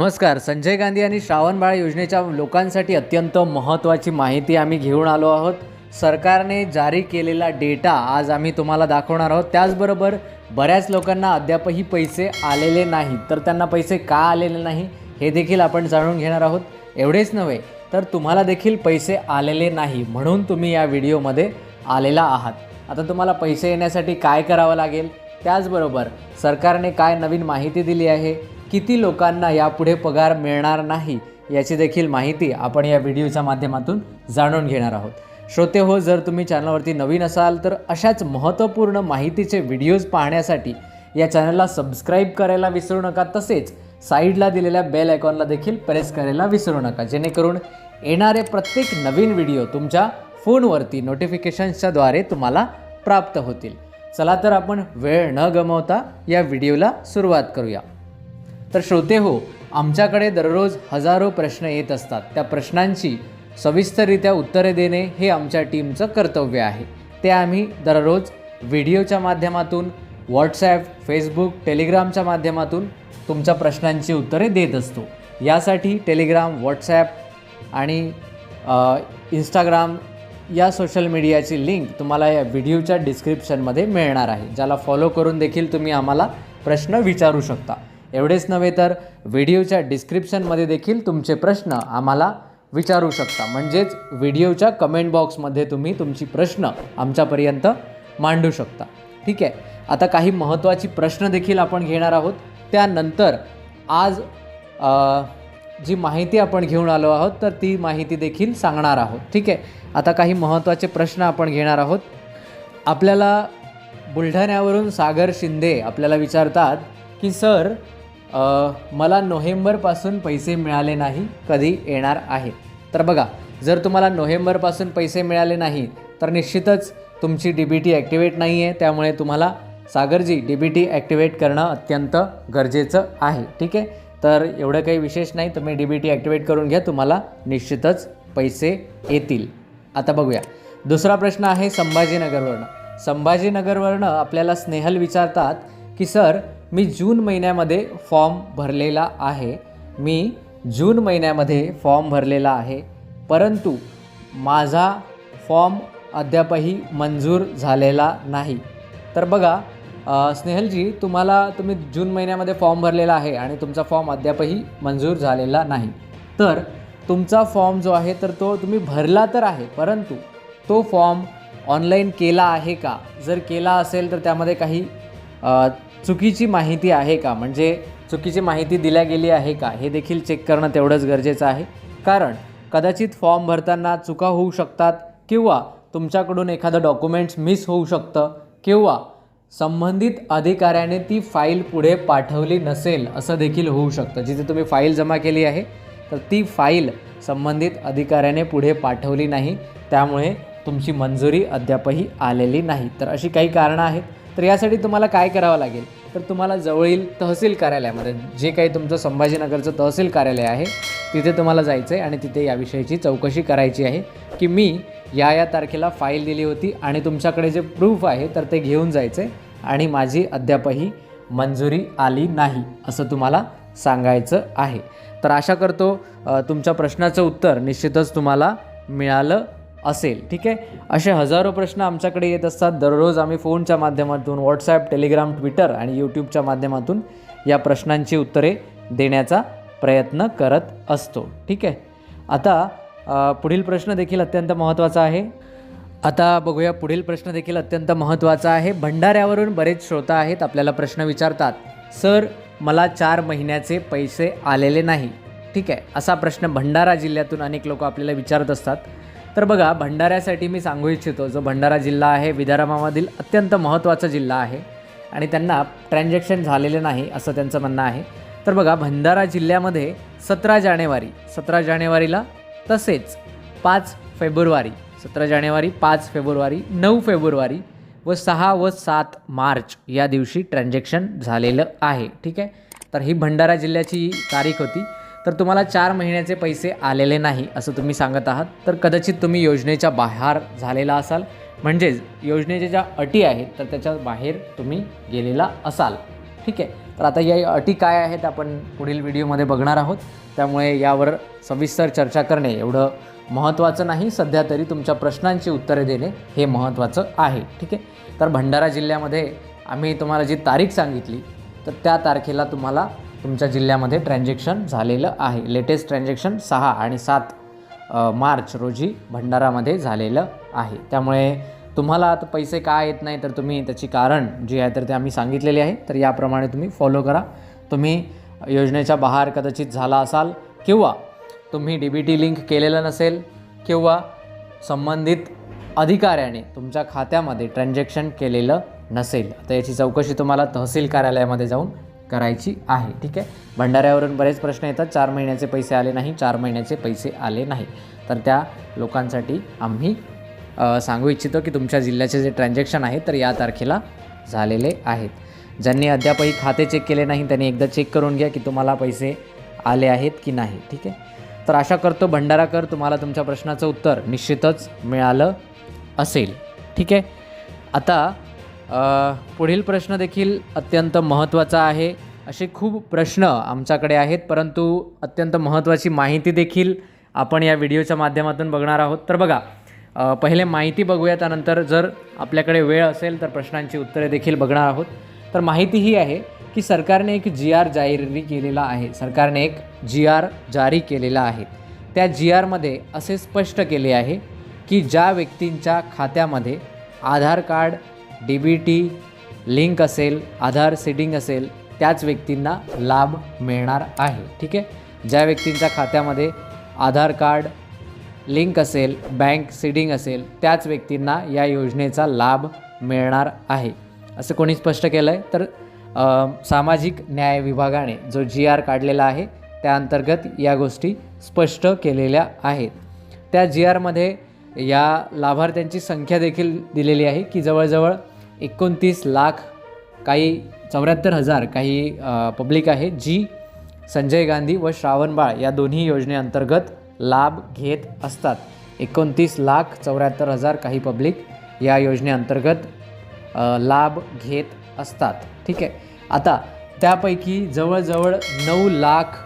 नमस्कार संजय गांधी आणि श्रावण बाळ योजनेच्या लोकांसाठी अत्यंत महत्त्वाची माहिती आम्ही घेऊन आलो आहोत. सरकारने जारी केलेला डेटा आज आम्ही तुम्हाला दाखवणार आहोत. त्याचबरोबर बऱ्याच लोकांना अद्यापही पैसे आलेले नाहीत. तर त्यांना पैसे का आलेले नाही हे देखील आपण जाणून घेणार आहोत. एवढेच नव्हे तर तुम्हाला देखील पैसे आलेले नाही म्हणून तुम्ही या व्हिडिओमध्ये आलेला आहात. आता तुम्हाला पैसे येण्यासाठी काय करावं लागेल? त्याचबरोबर सरकारने काय नवीन माहिती दिली आहे? किती लोकांना यापुढे पगार मिळणार नाही याची देखील माहिती आपण या व्हिडिओच्या माध्यमातून जाणून घेणार आहोत. श्रोते हो जर तुम्ही चॅनलवरती नवीन असाल तर अशाच महत्त्वपूर्ण माहितीचे व्हिडिओज पाहण्यासाठी या चॅनलला सबस्क्राईब करायला विसरू नका. तसेच साईडला दिलेल्या बेल आयकॉनला देखील प्रेस करायला विसरू नका. जेणेकरून येणारे प्रत्येक नवीन व्हिडिओ तुमच्या फोनवरती नोटिफिकेशन्सच्याद्वारे तुम्हाला प्राप्त होतील. चला तर आपण वेळ न गमवता या व्हिडिओला सुरुवात करूया. तर श्रोते हो आमच्याकडे दररोज हजारो प्रश्न येत असतात. त्या प्रश्नांची सविस्तररित्या उत्तरे देणे हे आमच्या टीमचं कर्तव्य आहे. ते आम्ही दररोज व्हिडिओच्या माध्यमातून व्हॉट्सॲप फेसबुक टेलिग्रामच्या माध्यमातून तुमच्या प्रश्नांची उत्तरे देत असतो. यासाठी टेलिग्राम व्हॉट्सॲप आणि इंस्टाग्राम या सोशल मीडियाची लिंक तुम्हाला या व्हिडिओच्या डिस्क्रिप्शनमध्ये मिळणार आहे. ज्याला फॉलो करून देखील तुम्ही आम्हाला प्रश्न विचारू शकता. एवढेच नव्हे तर व्हिडिओच्या डिस्क्रिप्शनमध्ये देखील तुमचे प्रश्न आम्हाला विचारू शकता. म्हणजेच व्हिडिओच्या कमेंट बॉक्समध्ये तुम्ही तुमची प्रश्न आमच्यापर्यंत मांडू शकता. ठीक आहे? आता काही महत्त्वाची प्रश्न देखील आपण घेणार आहोत. त्यानंतर आज जी माहिती आपण घेऊन आलो आहोत तर ती माहिती देखील सांगणार आहोत. ठीक आहे? आता काही महत्त्वाचे प्रश्न आपण घेणार आहोत. आपल्याला बुलढाण्यावरून सागर शिंदे आपल्याला विचारतात की सर मला नोव्हेंबरपासून पैसे मिळाले नाही कधी येणार आहे. तर बघा जर तुम्हाला नोव्हेंबरपासून पैसे मिळाले नाही तर निश्चितच तुमची डी बी टी ॲक्टिवेट नाही आहे. त्यामुळे तुम्हाला Sagarji D B T activate करणं अत्यंत गरजेचं आहे. ठीक आहे? तर एवढं काही विशेष नाही. तुम्ही डी बी टी ॲक्टिवेट करून घ्या. तुम्हाला निश्चितच पैसे येतील. आता बघूया. दुसरा प्रश्न आहे संभाजीनगरवरनं. संभाजीनगरवरनं आपल्याला स्नेहल विचारतात की सर मी जून महिन्यामध्ये फॉर्म भरलेला आहे. मी जून महिन्यामध्ये फॉर्म भरलेला आहे. परंतु माझा फॉर्म अद्यापही मंजूर झालेला नाही. तर बघा स्नेहलजी तुम्हाला तुम्ही जून महिन्यामध्ये फॉर्म भरलेला आहे आणि तुमचा फॉर्म अद्यापही मंजूर झालेला नाही. तर तुमचा फॉर्म जो आहे तर तो तुम्ही भरला तर आहे परंतु तो फॉर्म ऑनलाईन केला आहे का? जर केला असेल तर त्यामध्ये काही चुकीची माहिती आहे का? म्हणजे चुकीची माहिती दिल्या गेली आहे का? हे देखील चेक करणं तेवढंच गरजेचं आहे. कारण कदाचित फॉर्म भरताना चुका होऊ शकतात किंवा तुमच्याकडून एखादं डॉक्युमेंट्स मिस होऊ शकतं किंवा संबंधित अधिकाऱ्याने ती फाईल पुढे पाठवली नसेल असं देखील होऊ शकतं. जिथे तुम्ही फाईल जमा केली आहे तर ती फाईल संबंधित अधिकाऱ्याने पुढे पाठवली नाही. त्यामुळे तुमची मंजुरी अद्यापही आलेली नाही. तर अशी काही कारणं आहेत. तर यासाठी तुम्हाला काय करावं लागेल? तर तुम्हाला जवळील तहसील कार्यालयामध्ये जे काही तुमचं संभाजीनगरचं तहसील कार्यालय आहे तिथे तुम्हाला जायचं आहे आणि तिथे याविषयीची चौकशी करायची आहे की मी या या तारखेला फाईल दिली होती आणि तुमच्याकडे जे प्रूफ आहे तर ते घेऊन जायचं आहे आणि माझी अद्यापही मंजुरी आली नाही असं तुम्हाला सांगायचं आहे. तर आशा करतो तुमच्या प्रश्नाचं उत्तर निश्चितच तुम्हाला मिळालं असेल ठीक आहे? असे हजारो प्रश्न आमच्याकडे येत असतात. दररोज आम्ही फोनच्या माध्यमातून व्हॉट्सॲप टेलिग्राम ट्विटर आणि यूट्यूबच्या माध्यमातून या प्रश्नांची उत्तरे देण्याचा प्रयत्न करत असतो ठीक आहे? आता पुढील प्रश्न देखील अत्यंत महत्त्वाचा आहे. आता बघूया पुढील प्रश्न देखील अत्यंत महत्त्वाचा आहे. भंडाऱ्यावरून बरेच श्रोता आहेत आपल्याला प्रश्न विचारतात. सर मला चार महिन्याचे पैसे आलेले नाही. ठीक आहे? असा प्रश्न भंडारा जिल्ह्यातून अनेक लोक आपल्याला विचारत असतात. तर बघा भंडाऱ्यासाठी मी सांगू इच्छितो जो भंडारा जिल्हा आहे विदर्भामधील अत्यंत महत्त्वाचा जिल्हा आहे आणि त्यांना ट्रान्झॅक्शन झालेले नाही असं त्यांचं म्हणणं आहे. तर बघा भंडारा जिल्ह्यामध्ये सतरा जानेवारी सतरा जानेवारीला तसेच पाच फेब्रुवारी सतरा जानेवारी पाच फेब्रुवारी नऊ फेब्रुवारी व सहा व सात मार्च या दिवशी ट्रान्झॅक्शन झालेलं आहे. ठीक आहे? तर ही भंडारा जिल्ह्याची तारीख होती. तर तुम्हाला चार महिन्याचे पैसे आलेले नाही असं तुम्ही सांगत आहात. तर कदाचित तुम्ही योजनेच्या बाहेर झालेला असाल. म्हणजेच योजनेच्या ज्या अटी आहेत तर त्याच्या बाहेर तुम्ही गेलेला असाल. ठीक आहे? तर आता या अटी काय आहेत आपण पुढील व्हिडिओमध्ये बघणार आहोत. त्यामुळे यावर सविस्तर चर्चा करणे एवढं महत्त्वाचं नाही. सध्या तरी तुमच्या प्रश्नांची उत्तरे देणे हे महत्त्वाचं आहे. ठीक आहे? तर भंडारा जिल्ह्यामध्ये आम्ही तुम्हाला जी तारीख सांगितली तर त्या तारखेला तुम्हाला तुमच्या जिल्ह्यामध्ये ट्रान्झॅक्शन झालेलं आहे. लेटेस्ट ट्रान्झॅक्शन सहा आणि सात मार्च रोजी भंडारामध्ये झालेलं आहे. त्यामुळे तुम्हाला आता पैसे का येत नाही तर तुम्ही त्याची कारण जी आहे तर ते आम्ही सांगितलेले आहे. तर याप्रमाणे तुम्ही फॉलो करा. तुम्ही योजनेच्या बाहेर कदाचित झाला असाल किंवा तुम्ही डी बी टी लिंक केलेलं नसेल किंवा संबंधित अधिकाऱ्याने तुमच्या खात्यामध्ये ट्रान्झॅक्शन केलेलं नसेल. तर याची चौकशी तुम्हाला तहसील कार्यालयामध्ये जाऊन करायची आहे. ठीक आहे? भंडाऱ्यावरून बरेच प्रश्न येतात. चार महिन्याचे पैसे आले नाही चार महिन्याचे पैसे आले नाही. तर त्या लोकांसाठी आम्ही सांगू इच्छितो की तुमच्या जिल्ह्याचे जे ट्रान्झॅक्शन आहे तर या तारखेला झालेले आहेत. ज्यांनी अद्यापही खाते चेक केले नाही त्यांनी एकदा चेक करून घ्या की तुम्हाला पैसे आले आहेत की नाही. ठीक आहे? तर आशा करतो भंडाराकर तुम्हाला तुमच्या प्रश्नाचं उत्तर निश्चितच मिळालं असेल. ठीक आहे? आता पुढील प्रश्न देखील अत्यंत महत्त्वाचा आहे. असे खूप प्रश्न आमच्याकडे आहेत परंतु अत्यंत महत्त्वाची माहिती देखील आपण या व्हिडिओच्या माध्यमातून बघणार आहोत. तर बघा पहिले माहिती बघूया त्यानंतर जर आपल्याकडे वेळ असेल तर प्रश्नांची उत्तरे देखील बघणार आहोत. तर माहिती ही आहे की सरकारने एक जी आर जारी केलेला आहे. सरकारने एक जी आर जारी केलेला आहे. त्या जी आरमध्ये असे स्पष्ट केले आहे की ज्या व्यक्तींच्या खात्यामध्ये Aadhaar card D B T link असेल आधार सीडिंग असेल त्याच व्यक्तींना लाभ मिळणार आहे. ठीक आहे? ज्या व्यक्तींच्या खात्यामध्ये आधार कार्ड लिंक असेल बँक सीडिंग असेल त्याच व्यक्तींना या योजनेचा लाभ मिळणार आहे. असं कोणी स्पष्ट केलं आहे तर सामाजिक न्याय विभागाने जो जी आर काढलेला आहे त्या अंतर्गत या गोष्टी स्पष्ट केलेल्या आहेत. त्या जी आरमध्ये या लाभार्थ्यांची संख्या देखील दिलेली आहे की जवळजवळ एकोणतीस लाख काही चौऱ्याहत्तर हजार काही पब्लिक आहे जी संजय गांधी व श्रावणबाळ या दोन्ही योजनेअंतर्गत लाभ घेत असतात. एकोणतीस लाख चौऱ्याहत्तर हजार काही पब्लिक या योजनेअंतर्गत लाभ घेत असतात. ठीक आहे. आता त्यापैकी जवळजवळ नऊ लाख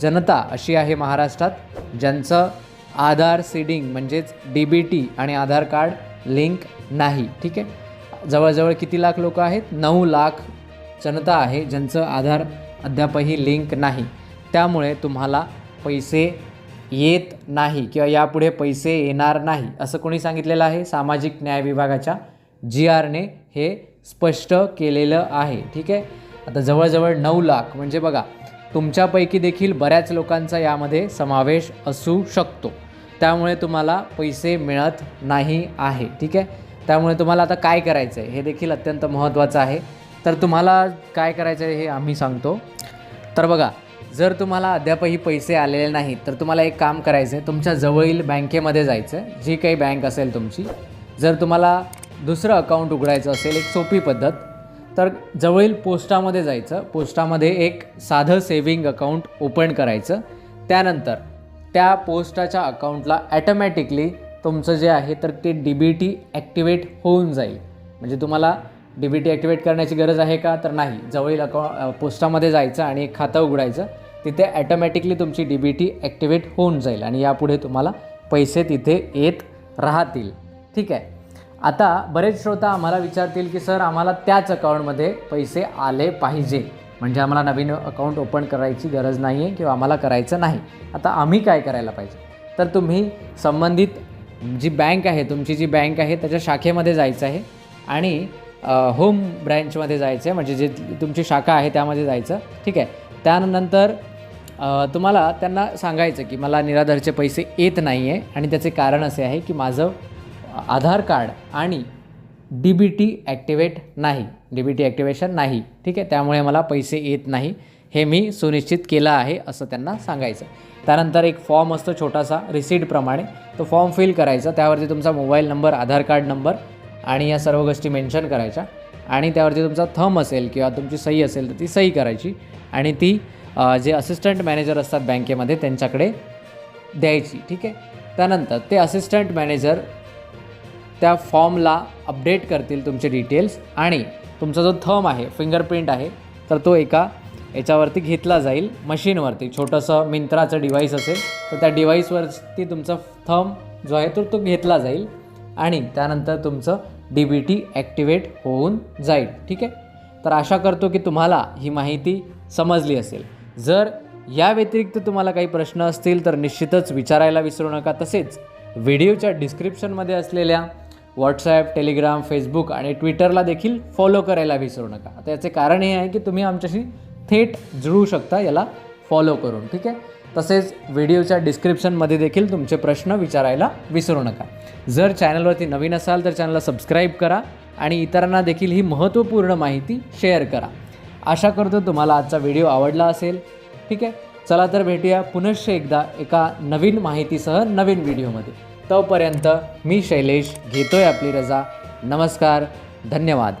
जनता अशी आहे महाराष्ट्रात ज्यांचं आधार सीडिंग म्हणजेच डी बी टी आणि आधार कार्ड लिंक नाही ठीक आहे? जवळजवळ किती लाख लोक आहेत? नऊ लाख जनता आहे ज्यांचं आधार अद्यापही लिंक नाही. त्यामुळे तुम्हाला पैसे येत नाही किंवा यापुढे पैसे येणार नाही असं कोणी सांगितलेलं आहे? सामाजिक न्याय विभागाच्या जी आरने हे स्पष्ट केलेलं आहे ठीक आहे? आता जवळजवळ नऊ लाख म्हणजे बघा तुमच्यापैकी देखील बऱ्याच लोकांचा यामध्ये समावेश असू शकतो. त्यामुळे तुम्हाला पैसे मिळत नाही आहे ठीक आहे? त्यामुळे तुम्हाला आता काय करायचं आहे? हे देखील अत्यंत महत्त्वाचं आहे. तर तुम्हाला काय करायचं आहे हे आम्ही सांगतो. तर बघा जर तुम्हाला अद्यापही पैसे आलेले नाहीत तर तुम्हाला एक काम करायचं आहे. तुमच्या जवळील बँकेमध्ये जायचं आहे. जी काही बँक असेल तुमची जर तुम्हाला दुसरं अकाउंट उघडायचं असेल एक सोपी पद्धत तर जवळील पोस्टामध्ये जायचं. पोस्टामध्ये एक साधं सेविंग अकाउंट ओपन करायचं. त्यानंतर त्या पोस्टाच्या अकाउंटला ॲटोमॅटिकली तुमचं जे आहे तर ते डी बी टी ॲक्टिवेट होऊन जाईल. म्हणजे तुम्हाला डी बी टी ॲक्टिवेट करण्याची गरज आहे का? तर नाही. जवळील अकाउ पोस्टामध्ये जायचं आणि एक खातं उघडायचं तिथे ॲटोमॅटिकली तुमची डी बी टी ॲक्टिवेट होऊन जाईल आणि यापुढे तुम्हाला पैसे तिथे येत राहतील. ठीक आहे? आता बरेच श्रोता आम्हाला विचारतील की सर आम्हाला त्याच अकाउंटमध्ये पैसे आले पाहिजे. म्हणजे आम्हाला नवीन अकाउंट ओपन करायची गरज नाही आहे किंवा आम्हाला करायचं नाही. आता आम्ही काय करायला पाहिजे? तर तुम्ही संबंधित जी बँक आहे तुमची जी बँक आहे त्याच्या शाखेमध्ये जायचं आहे आणि होम ब्रँचमध्ये जायचं आहे. म्हणजे जे तुमची शाखा आहे त्यामध्ये जायचं. ठीक आहे? त्यानंतर तुम्हाला त्यांना सांगायचं की मला निराधारचे पैसे येत नाही आहे आणि त्याचे कारण असे आहे की माझं आधार कार्ड आणि डी बी टी ॲक्टिवेट नाही. डी बी टी ॲक्टिवेशन नाही. ठीक आहे? त्यामुळे मला पैसे येत नाही. हे मी सुनिश्चित केलं आहे असं त्यांना सांगायचं. त्यानंतर एक फॉर्म असतो छोटासा रिसीटप्रमाणे तो फॉर्म फिल करायचा. त्यावरती तुमचा mobile number Aadhaar card number आणि या सर्व गोष्टी मेन्शन करायच्या. आणि त्यावरती तुमचा थम असेल किंवा तुमची सही असेल तर ती सही करायची. आणि ती जे असिस्टंट मॅनेजर असतात बँकेमध्ये त्यांच्याकडे द्यायची. ठीक आहे? त्यानंतर ते असिस्टंट मॅनेजर त्या फॉर्मला अपडेट करतील तुमचे डिटेल्स. आणि तुमचा जो थम आहे फिंगरप्रिंट आहे तर तो एका याच्यावरती घेतला जाईल मशीनवरती. छोटंसं मिंत्राचं डिव्हाइस असेल तर त्या डिव्हाइसवरती तुमचा थम जो आहे तो तो घेतला जाईल. आणि त्यानंतर तुमचं डी बी टी ॲक्टिवेट होऊन जाईल. ठीक आहे? तर आशा करतो की तुम्हाला ही माहिती समजली असेल. जर या व्यतिरिक्त तुम्हाला काही प्रश्न असतील तर निश्चितच विचारायला विसरू नका. तसेच व्हिडिओच्या डिस्क्रिप्शनमध्ये असलेल्या व्हॉट्सॲप टेलिग्राम फेसबुक आणि ट्विटरला देखील फॉलो करायला विसरू नका. आता याचे कारण हे आहे की तुम्ही आमच्याशी थेट जुळू शकता याला फॉलो करून ठीक आहे? तसेच व्हिडिओच्या डिस्क्रिप्शनमध्ये देखील तुमचे प्रश्न विचारायला विसरू नका. जर चॅनलवरती नवीन असाल तर चॅनलला सबस्क्राईब करा आणि इतरांना देखील ही महत्त्वपूर्ण माहिती शेअर करा. आशा करतो तुम्हाला आजचा व्हिडिओ आवडला असेल ठीक आहे? चला तर भेटूया पुनश्च एकदा एका नवीन माहितीसह नवीन व्हिडिओमध्ये तोपर्यंत मी शैलेश घेतोय आपली रजा. नमस्कार धन्यवाद.